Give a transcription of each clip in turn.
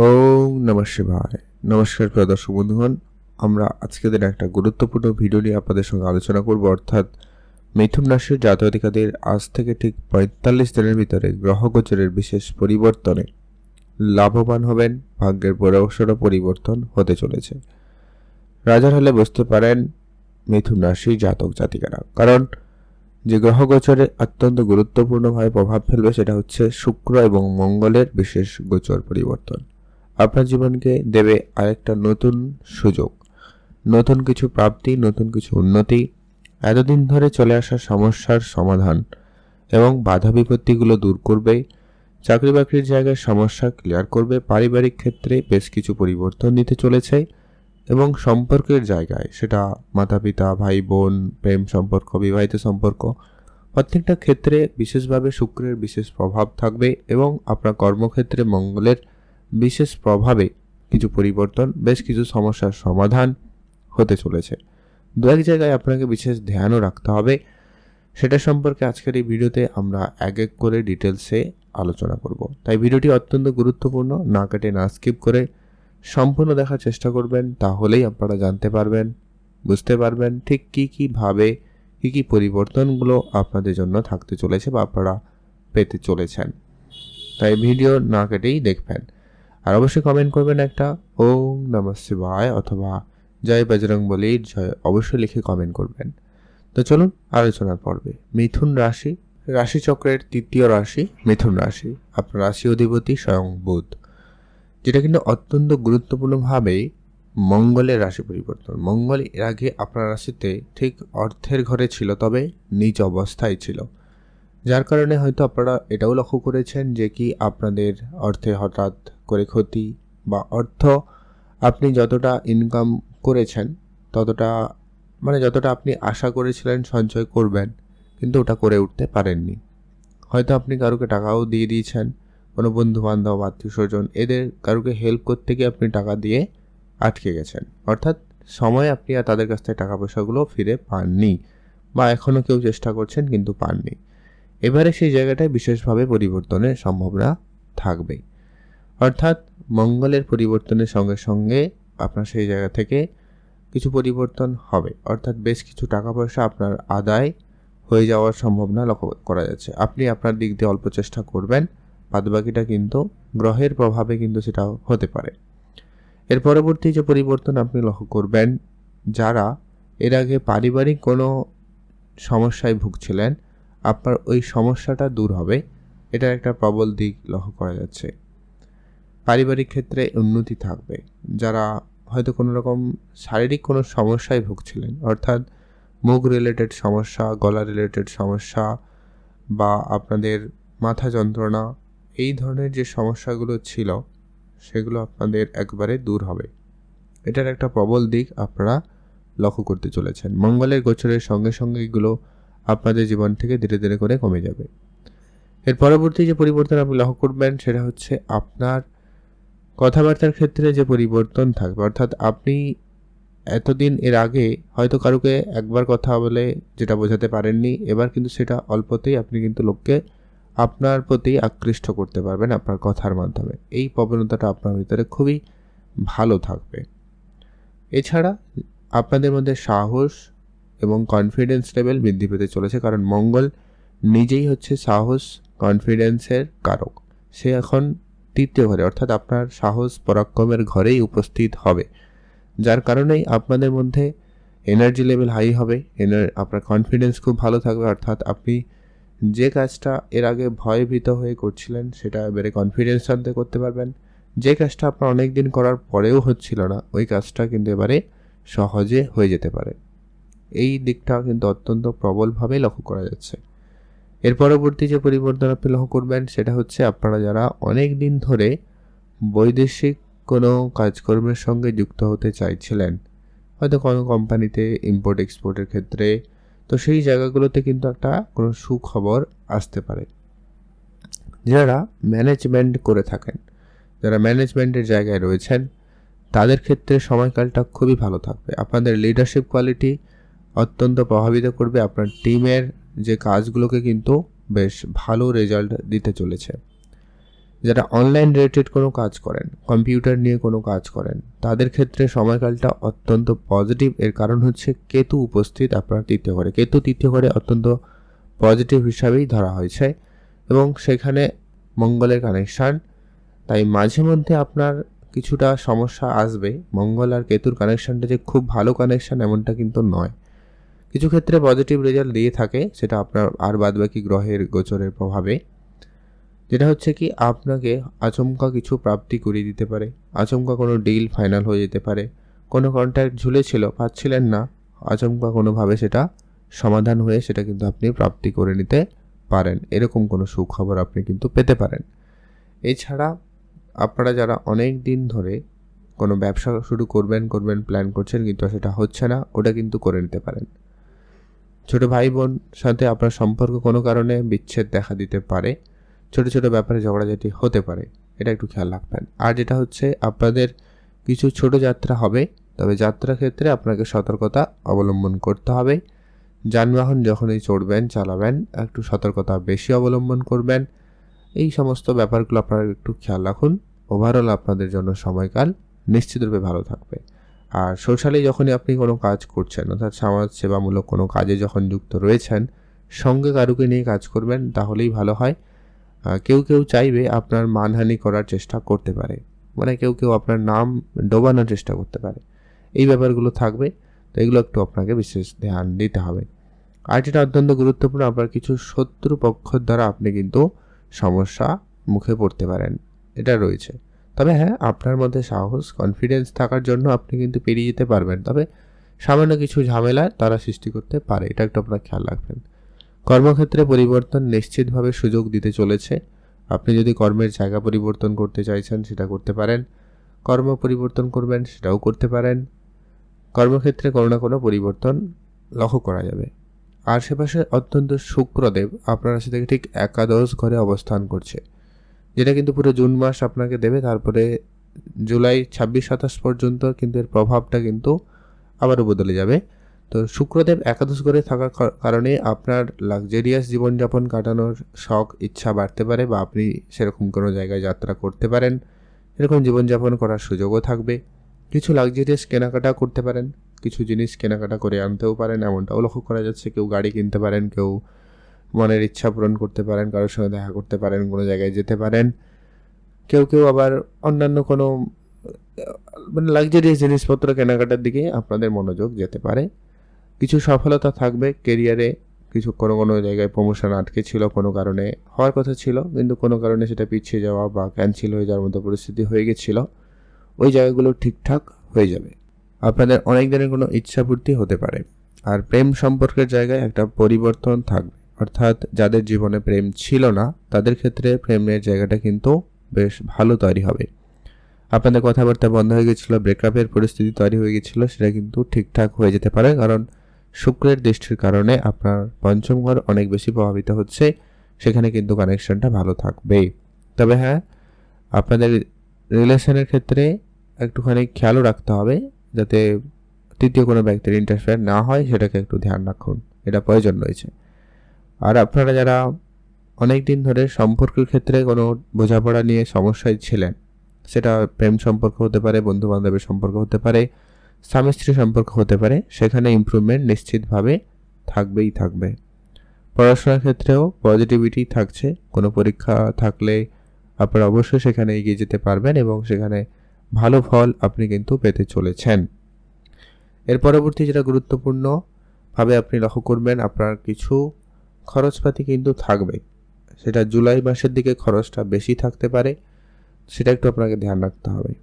ওম নমঃ শিবায়। নমস্কার প্রিয় দর্শক বন্ধুগণ, আমরা আজকে দিন একটা গুরুত্বপূর্ণ ভিডিও নিয়ে আপনাদের সঙ্গে আলোচনা করব। অর্থাৎ মিথুন রাশির জাতকাদের আজ থেকে ঠিক পঁয়তাল্লিশ দিনের ভিতরে গ্রহ গোচরের বিশেষ পরিবর্তনে লাভবান হবেন। ভাগ্যের বড়সড় পরিবর্তন হতে চলেছে। রাজার হলে বুঝতে পারেন মিথুন রাশি জাতক জাতিকারা কারণ যে গ্রহ গোচরে অত্যন্ত গুরুত্বপূর্ণভাবে প্রভাব ফেলবে সেটা হচ্ছে শুক্র এবং মঙ্গলের বিশেষ গোচর পরিবর্তন। আপনার জীবনকে দেবে আরেকটা নতুন সুযোগ। নতুন কিছু প্রাপ্তি, নতুন কিছু উন্নতি, এতদিন ধরে চলে আসা সমস্যার সমাধান এবং বাধা বিপত্তিগুলো দূর করবে, চাকরি বাকরির জায়গায় সমস্যা ক্লিয়ার করবে, পারিবারিক ক্ষেত্রে বেশ কিছু পরিবর্তন নিতে চলেছে এবং সম্পর্কের জায়গায় সেটা মাতা পিতা ভাই বোন প্রেম সম্পর্ক, বিবাহিত সম্পর্ক, প্রত্যেকটা ক্ষেত্রে বিশেষভাবে শুক্রের বিশেষ প্রভাব থাকবে এবং আপনার কর্মক্ষেত্রে মঙ্গলের বিশেষ প্রভাবে কিছু পরিবর্তন, বেশ কিছু সমস্যার সমাধান হতে চলেছে। দু এক জায়গায় আপনাকে বিশেষ ধ্যানও রাখতে হবে। সেটা সম্পর্কে আজকের এই ভিডিওতে আমরা এক এক করে ডিটেলসে আলোচনা করব। তাই ভিডিওটি অত্যন্ত গুরুত্বপূর্ণ, না কেটে না স্কিপ করে সম্পূর্ণ দেখার চেষ্টা করবেন, তাহলেই আপনারা জানতে পারবেন, বুঝতে পারবেন ঠিক কী কীভাবে কী কী পরিবর্তনগুলো আপনাদের জন্য থাকতে চলেছে বা আপনারা পেতে চলেছেন। তাই ভিডিও না কেটেই দেখবেন। আর অবশ্যই কমেন্ট করবেন একটা ওম নমঃ শিবায় অথবা জয় বজরং বলির জয় অবশ্যই লিখে কমেন্ট করবেন। তো চলুন আলোচনার পর্বে। মিথুন রাশি, রাশিচক্রের তৃতীয় রাশি মিথুন রাশি, আপনার রাশি অধিপতি স্বয়ং বুধ, যেটা কিন্তু অত্যন্ত গুরুত্বপূর্ণভাবে মঙ্গলের রাশি পরিবর্তন। মঙ্গল এর আগে আপনার রাশিতে ঠিক অর্থের ঘরে ছিল, তবে নিজ অবস্থায় ছিল। যার কারণে হয়তো আপনারা এটাও লক্ষ্য করেছেন যে কি আপনাদের অর্থে হঠাৎ করে ক্ষতি বা অর্থ আপনি যতটা ইনকাম করেছেন, ততটা মানে যতটা আপনি আশা করেছিলেন সঞ্চয় করবেন, কিন্তু ওটা করে উঠতে পারেননি। হয়তো আপনি কারোকে টাকাও দিয়ে দিয়েছেন, কোনো বন্ধু বান্ধব আত্মীয় স্বজন এদের কারোকে হেল্প করতে গিয়ে আপনি টাকা দিয়ে আটকে গেছেন। অর্থাৎ সময় আপনি আর তাদের কাছ থেকে টাকা পয়সাগুলো ফিরে পাননি বা এখনও কেউ চেষ্টা করছেন কিন্তু পাননি। এবারে সেই জায়গাটায় বিশেষভাবে পরিবর্তনের সম্ভাবনা থাকবে। অর্থাৎ মঙ্গলের পরিবর্তনের সঙ্গে সঙ্গে আপনার সেই জায়গা থেকে কিছু পরিবর্তন হবে। অর্থাৎ বেশ কিছু টাকা পয়সা আপনার আদায় হয়ে যাওয়ার সম্ভাবনা লক্ষ্য করা যাচ্ছে। আপনি আপনার দিক দিয়ে অল্প চেষ্টা করবেন, বাদবাকিটা কিন্তু গ্রহের প্রভাবে কিন্তু সেটা হতে পারে। এর পরবর্তী যে পরিবর্তন আপনি লক্ষ্য করবেন, যারা এর আগে পারিবারিক কোনো সমস্যায় ভুগছিলেন, আপনার ওই সমস্যাটা দূর হবে। এটার একটা প্রবল দিক লক্ষ্য করা যাচ্ছে। পারিবারিক ক্ষেত্রে উন্নতি থাকবে। যারা হয়তো কোনো রকম শারীরিক কোনো সমস্যায় ভুগছিলেন, অর্থাৎ মুখ রিলেটেড সমস্যা, গলা রিলেটেড সমস্যা বা আপনাদের মাথা যন্ত্রণা, এই ধরনের যে সমস্যাগুলো ছিল, সেগুলো আপনাদের একবারে দূর হবে। এটার একটা প্রবল দিক আপনারা লক্ষ্য করতে চলেছেন। মঙ্গলের গোচরের সঙ্গে সঙ্গে এগুলো আপনাদের জীবন থেকে ধীরে ধীরে করে কমে যাবে। এর পরবর্তী যে পরিবর্তন আপনি লক্ষ্য করবেন, সেটা হচ্ছে আপনার কথাবার্তার ক্ষেত্রে যে পরিবর্তন থাকবে, অর্থাৎ আপনি এতদিন এর আগে হয়তো কারুকে একবার কথা বলে যেটা বোঝাতে পারেননি, এবার কিন্তু সেটা অল্পতেই আপনি কিন্তু লোককে আপনার প্রতি আকৃষ্ট করতে পারবেন আপনার কথার মাধ্যমে। এই প্রবণতাটা আপনার ভিতরে খুবই ভালো থাকবে। এছাড়া আপনাদের মধ্যে সাহস এবং কনফিডেন্স লেভেল বৃদ্ধি পেতে চলেছে, কারণ মঙ্গল নিজেই হচ্ছে সাহস কনফিডেন্সের কারক। সে এখন তৃতীয় ঘরে, অর্থাৎ আপনার সাহস পরাক্রমের ঘরেই উপস্থিত হবে। যার কারণেই আপনাদের মধ্যে এনার্জি লেভেল হাই হবে এনার আপনার কনফিডেন্স খুব ভালো থাকবে, অর্থাৎ আপনি যে কাজটা এর আগে ভয়ভীত হয়ে করছিলেন, সেটা এবারে কনফিডেন্স আনতে করতে পারবেন। যে কাজটা আপনার অনেক দিন করার পরেও হচ্ছিল না, ওই কাজটা কিন্তু এবারে সহজে হয়ে যেতে পারে। এই দিকটা কিন্তু অত্যন্ত প্রবলভাবে লক্ষ্য করা যাচ্ছে। এর পরবর্তী যে পরিবর্তন আপনি লক্ষ্য করবেন, সেটা হচ্ছে আপনারা যারা অনেক দিন ধরে বৈদেশিক কোনো কাজকর্মের সঙ্গে যুক্ত হতে চাইছিলেন, হয়তো কোনো কোম্পানিতে ইম্পোর্ট এক্সপোর্টের ক্ষেত্রে, তো সেই জায়গাগুলোতে কিন্তু একটা কোনো সুখবর আসতে পারে। যারা ম্যানেজমেন্ট করে থাকেন, যারা ম্যানেজমেন্টের জায়গায় রয়েছেন, তাদের ক্ষেত্রে সময়কালটা খুবই ভালো থাকবে। আপনাদের লিডারশিপ কোয়ালিটি অত্যন্ত প্রভাবিত করবে, আপনার টিমের যে কাজগুলোকে কিন্তু বেশ ভালো রেজাল্ট দিতে চলেছে। যারা অনলাইন রিলেটেড কোনো কাজ করেন কম্পিউটার নিয়ে কোনো কাজ করেন, তাদের ক্ষেত্রে সময়কালটা অত্যন্ত পজিটিভ এর কারণ হচ্ছে কেতু উপস্থিত আপনার তৃতীয় ঘরে। কেতু তৃতীয় ঘরে অত্যন্ত পজিটিভ হিসাবেই ধরা হয়েছে এবং সেখানে মঙ্গলের কানেকশান তাই মাঝে মধ্যে আপনার কিছুটা সমস্যা আসবে। মঙ্গল আর কেতুর কানেকশানটা যে খুব ভালো কানেকশান এমনটা কিন্তু নয়। কিছু ক্ষেত্রে পজিটিভ রেজাল্ট দিয়ে থাকে, সেটা আপনার আর বাদবাকি গ্রহের গোচরের প্রভাবে। যেটা হচ্ছে কি, আপনাকে আচমকা কিছু প্রাপ্তি করিয়ে দিতে পারে। আচমকা কোনো ডিল ফাইনাল হয়ে যেতে পারে। কোনো কন্ট্যাক্ট ঝুলেছিল, পাচ্ছিলেন না, আচমকা কোনোভাবে সেটা সমাধান হয়ে সেটা কিন্তু আপনি প্রাপ্তি করে নিতে পারেন। এরকম কোনো সুখবর আপনি কিন্তু পেতে পারেন। এছাড়া আপনারা যারা অনেক দিন ধরে কোনো ব্যবসা শুরু করবেন করবেন প্ল্যান করছেন, কিন্তু সেটা হচ্ছে না, ওটা কিন্তু করে নিতে পারেন। ছোট ভাই বোন সাথে আপনার সম্পর্ক কোনো কারণে বিচ্ছেদ দেখা দিতে পারে, ছোট ছোট ব্যাপারে ঝগড়াঝাটি হতে পারে, এটা একটু খেয়াল রাখবেন। আর যেটা হচ্ছে, আপনাদের কিছু ছোট যাত্রা হবে, তবে যাত্রা ক্ষেত্রে আপনাকে সতর্কতা অবলম্বন করতে হবে। যানবাহন যখনই চড়বেন, চালাবেন, একটু সতর্কতা বেশি অবলম্বন করবেন। এই সমস্ত ব্যাপারগুলো আপনারা একটু খেয়াল রাখুন। ওভারঅল আপনাদের জন্য সময়কাল নিশ্চিতরূপে ভালো থাকবে। আর সোশ্যালি যখনই আপনি কোনো কাজ করছেন, অর্থাৎ সমাজ সেবামূলক কোনো কাজে যখন যুক্ত রয়েছেন, সঙ্গে কারুকে নিয়ে কাজ করবেন, তাহলেই ভালো হয়। কেউ কেউ চাইবে আপনার মানহানি করার চেষ্টা করতে পারে। মানে কেউ কেউ আপনার নাম ডোবানোর চেষ্টা করতে পারে। এই ব্যাপারগুলো থাকবে, তো এগুলো একটু আপনাকে বিশেষ ধ্যান দিতে হবে। আর যেটা অত্যন্ত গুরুত্বপূর্ণ, আপনার কিছু শত্রু পক্ষর দ্বারা আপনি কিন্তু সমস্যা মুখে পড়তে পারেন। এটা রয়েছে। তবে হ্যাঁ আপনার মধ্যে সাহস কনফিডেন্স থাকার জন্য আপনি কিন্তু পেরিয়ে যেতে পারবেন। তবে সামান্য কিছু ঝামেলা তারা সৃষ্টি করতে পারে, এটা একটু আপনার খেয়াল রাখবেন। কর্মক্ষেত্রে পরিবর্তন নিশ্চিতভাবে সুযোগ দিতে চলেছে। আপনি যদি কর্মের জায়গা পরিবর্তন করতে চাইছেন, সেটা করতে পারেন। কর্ম পরিবর্তন করবেন, সেটাও করতে পারেন। কর্মক্ষেত্রে কোনো না কোনো পরিবর্তন লক্ষ্য করা যাবে। আশেপাশে অত্যন্ত শুক্রদেব আপনার থেকে ঠিক একাদশ ঘরে অবস্থান করছে। যেটা কিন্তু পুরো জুন মাস আপনাকে দেবে, তারপরে জুলাই ছাব্বিশ সাতাশ পর্যন্ত কিন্তু এর প্রভাবটা কিন্তু আবারও বদলে যাবে। তো শুক্রদেব একাদশ ঘরে থাকার কারণে আপনার লাক্সারিয়াস জীবনযাপন কাটানোর শখ, ইচ্ছা বাড়তে পারে বা আপনি সেরকম কোনো জায়গায় যাত্রা করতে পারেন। এরকম জীবনযাপন করার সুযোগও থাকবে। কিছু লাক্সারিয়াস কেনাকাটা করতে পারেন, কিছু জিনিস কেনাকাটা করে আনতেও পারেন, এমনটাও লক্ষ্য করা যাচ্ছে। কেউ গাড়ি কিনতে পারেন, কেউ মনের ইচ্ছা পূরণ করতে পারেন, কারোর সঙ্গে দেখা করতে পারেন, কোনো জায়গায় যেতে পারেন। কেউ কেউ আবার অন্যান্য কোনো মানে লাক্সারিয়াস জিনিসপত্র কেনাকাটার দিকে আপনাদের মনোযোগ যেতে পারে। কিছু সফলতা থাকবে কেরিয়ারে কিছু কোনো কোনো জায়গায় প্রমোশন আটকে ছিল, কোনো কারণে হওয়ার কথা ছিল, কিন্তু কোনো কারণে সেটা পিছিয়ে যাওয়া বা ক্যান্সেল হয়ে যাওয়ার মতো পরিস্থিতি হয়ে গেছিল। ওই জায়গাগুলো ঠিকঠাক হয়ে যাবে। আপনাদের অনেক দিনের কোনো ইচ্ছাপূর্তি হতে পারে। আর প্রেম সম্পর্কের জায়গায় একটা পরিবর্তন থাকবে। অর্থাৎ যাদের জীবনে প্রেম ছিল না, তাদের ক্ষেত্রে প্রেমের জায়গাটা কিন্তু বেশ ভালো তৈরি হবে। আপনাদের কথাবার্তা বন্ধ হয়ে গেছিল ব্রেকআপের পরিস্থিতি তৈরি হয়ে গেছিল, সেটা কিন্তু ঠিকঠাক হয়ে যেতে পারে, কারণ শুক্রের দৃষ্টির কারণে আপনার পঞ্চম ঘর অনেক বেশি প্রভাবিত হচ্ছে, সেখানে কিন্তু কানেকশনটা ভালো থাকবেই। তবে হ্যাঁ আপনাদের রিলেশনের ক্ষেত্রে একটুখানি খেয়ালও রাখতে হবে, যাতে তৃতীয় কোনো ব্যক্তির ইন্টারফেয়ার না হয়, সেটাকে একটু ধ্যান রাখুন, এটা প্রয়োজন রয়েছে। আর আপনারা যারা অনেক দিন ধরে সম্পর্কের ক্ষেত্রে কোনো বোঝাপড়া নিয়ে সমস্যায় ছিলেন, সেটা প্রেম সম্পর্ক হতে পারে বন্ধু বান্ধবের সম্পর্ক হতে পারে, স্বামী স্ত্রী সম্পর্ক হতে পারে, সেখানে ইম্প্রুভমেন্ট নিশ্চিতভাবে থাকবেই থাকবে। পড়াশোনার ক্ষেত্রেও পজিটিভিটি থাকছে, কোনো পরীক্ষা থাকলে আপনারা অবশ্যই সেখানে এগিয়ে যেতে পারবেন এবং সেখানে ভালো ফল আপনি কিন্তু পেতে চলেছেন। এর পরবর্তী যেটা গুরুত্বপূর্ণভাবে আপনি লক্ষ্য করবেন, আপনার কিছু খরচপাতি কিন্তু থাকবে। সেটা জুলাই মাসের দিকে খরচটা বেশি থাকতে পারে, সেটা একটু আপনাকে ধ্যান রাখতে হবে।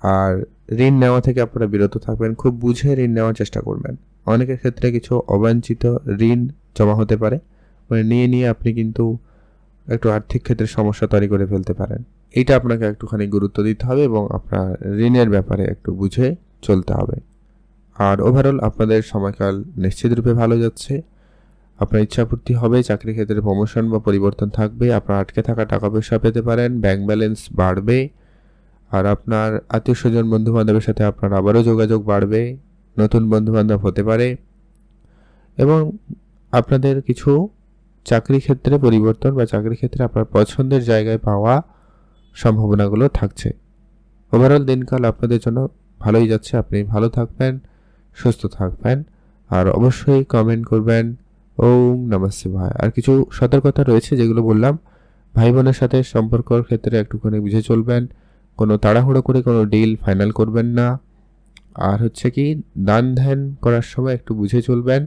আর ঋণ নেওয়া থেকে আপনারা বিরত থাকবেন, খুব বুঝে ঋণ নেওয়ার চেষ্টা করবেন। অনেকের ক্ষেত্রে কিছু অবাঞ্ছিত ঋণ জমা হতে পারে মানে নিয়ে নিয়ে আপনি কিন্তু একটু আর্থিক ক্ষেত্রে সমস্যা তৈরি করে ফেলতে পারেন। এইটা আপনাকে একটুখানি গুরুত্ব দিতে হবে এবং আপনার ঋণের ব্যাপারে একটু বুঝে চলতে হবে। আর ওভারঅল আপনাদের সময়কাল নিশ্চিতরূপে ভালো যাচ্ছে। আপনার ইচ্ছাপূর্তি হবে চাকরি ক্ষেত্রে প্রমোশন বা পরিবর্তন থাকবে, আপনার আটকে থাকা টাকা পয়সা পেতে পারেন ব্যাংক ব্যালেন্স বাড়বে, আর আপনার আত্মীয় স্বজন বন্ধু বান্ধবের সাথে আপনার আবারও যোগাযোগ বাড়বে, নতুন বন্ধু বান্ধব হতে পারে, এবং আপনাদের কিছু চাকরি ক্ষেত্রে পরিবর্তন বা চাকরি ক্ষেত্রে আপনার পছন্দের জায়গায় পাওয়া সম্ভাবনাগুলো থাকছে। ওভারঅল দিনকাল আপনাদের জন্য ভালোই যাচ্ছে, আপনি ভালো থাকবেন, সুস্থ থাকবেন, আর অবশ্যই কমেন্ট করবেন ওম নমস্তে ভাই আর কিছু সতর্কতা রয়েছে যেগুলো বললাম। ভাই বোনের সাথে সম্পর্কর ক্ষেত্রে একটুখানি বুঝে চলবেন। কোনো তাড়াহুড়ো করে কোনো ডিল ফাইনাল করবেন না। আর হচ্ছে কি, দান ধ্যান করার সময় একটু বুঝে চলবেন।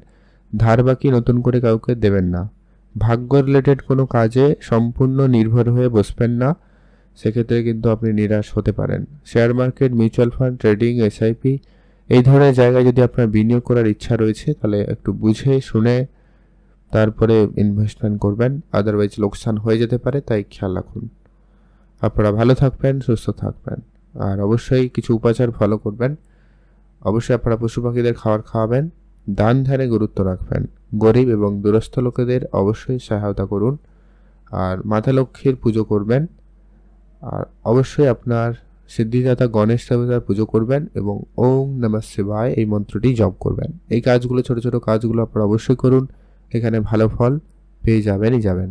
ধার বাকি নতুন করে কাউকে দেবেন না। ভাগ্য রিলেটেড কোনো কাজে সম্পূর্ণ নির্ভর হয়ে বসবেন না। সেক্ষেত্রে কিন্তু আপনি নিরাশ হতে পারেন। Share market, mutual fund, trading SIP এই ধরনের জায়গায় যদি আপনার বিনিয়োগ করার ইচ্ছা রয়েছে, তাহলে একটু বুঝে, শুনে তারপরে ইনভেস্টমেন্ট করবেন আদারওয়াইজ লোকসান হয়ে যেতে পারে, তাই খেয়াল রাখুন। আপনারা ভালো থাকবেন, সুস্থ থাকবেন। আর অবশ্যই কিছু উপাচার ফলো করবেন। অবশ্যই আপনারা পশু পাখিদের খাবার খাওয়াবেন, দান ধ্যানে গুরুত্ব রাখবেন। গরিব এবং দূরস্থ লোকেদের অবশ্যই সহায়তা করুন। আর মাতা লক্ষ্মীর পুজো করবেন। আর অবশ্যই আপনার সিদ্ধিদাতা গণেশ দেবতার পুজো করবেন এবং ওম নমঃ শিবায় এই মন্ত্রটি জপ করবেন। এই কাজগুলো, ছোট ছোট কাজগুলো আপনারা অবশ্যই করুন। এখানে ভালো ফল পেয়ে যাবেনই যাবেন।